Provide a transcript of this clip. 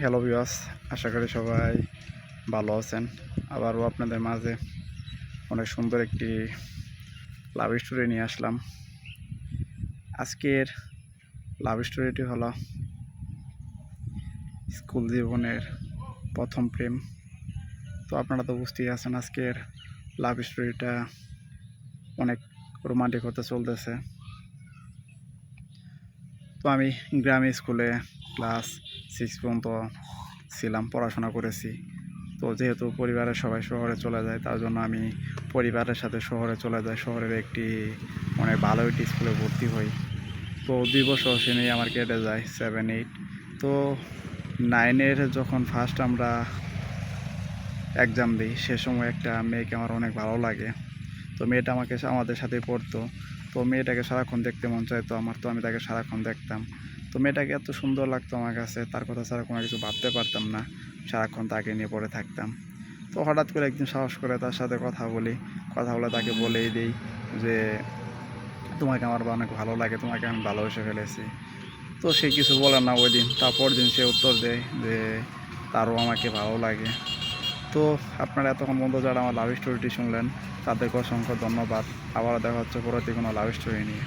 Hello বিয়াস আশা করি সবাই ভালো আছেন। আবারও আপনাদের মাঝে অনেক সুন্দর একটি লাভ স্টোরি নিয়ে আসলাম। আজকের লাভ স্টোরিটি হলো স্কুল জীবনের প্রথম প্রেম। তো আপনারা তো বুঝতেই আছেন আজকের লাভ স্টোরিটা অনেক রোমান্টিক হতে চলতেছে। তো আমি গ্রামে স্কুলে ক্লাস সিক্স পর্যন্ত ছিলাম, পড়াশোনা করেছি। তো যেহেতু পরিবারের সবাই শহরে চলে যায়, তার জন্য আমি পরিবারের সাথে শহরে চলে যাই। শহরের একটি অনেক ভালো একটি স্কুলে ভর্তি হই। তো দুই বছর সেনেই আমার কেটে যায় সেভেন এইট তো নাইনের যখন ফার্স্ট আমরা এক্সাম দিই, সে সময় একটা মেয়েকে আমার অনেক ভালো লাগে। তো মেয়েটা আমাকে আমাদের সাথে পড়তো। তো মেয়েটাকে সারাক্ষণ দেখতে মন চাইতো আমার, তো আমি তাকে সারাক্ষণ দেখতাম। তো মেয়েটাকে এত সুন্দর লাগতো আমার কাছে, তার কথা ছাড়া কোনো কিছু ভাবতে পারতাম না। সারাক্ষণ তাকে নিয়ে পড়ে থাকতাম। তো হঠাৎ করে একদিন সাহস করে তার সাথে কথা বলি। কথা বলে তাকে বলেই দিই যে, তোমাকে আমার অনেক ভালো লাগে, তোমাকে আমি ভালোবেসে ফেলেছি। তো সে কিছু বলে না ওই দিন। তারপর দিন সে উত্তর দেয় যে, তারও আমাকে ভালো লাগে। তো আপনারা এতক্ষণ বন্ধু যারা আমার লাভ স্টোরিটি শুনলেন, তাদেরকে অসংখ্য ধন্যবাদ। আবারও দেখা হচ্ছে পরবর্তী কোনো লাভ স্টোরি নিয়ে।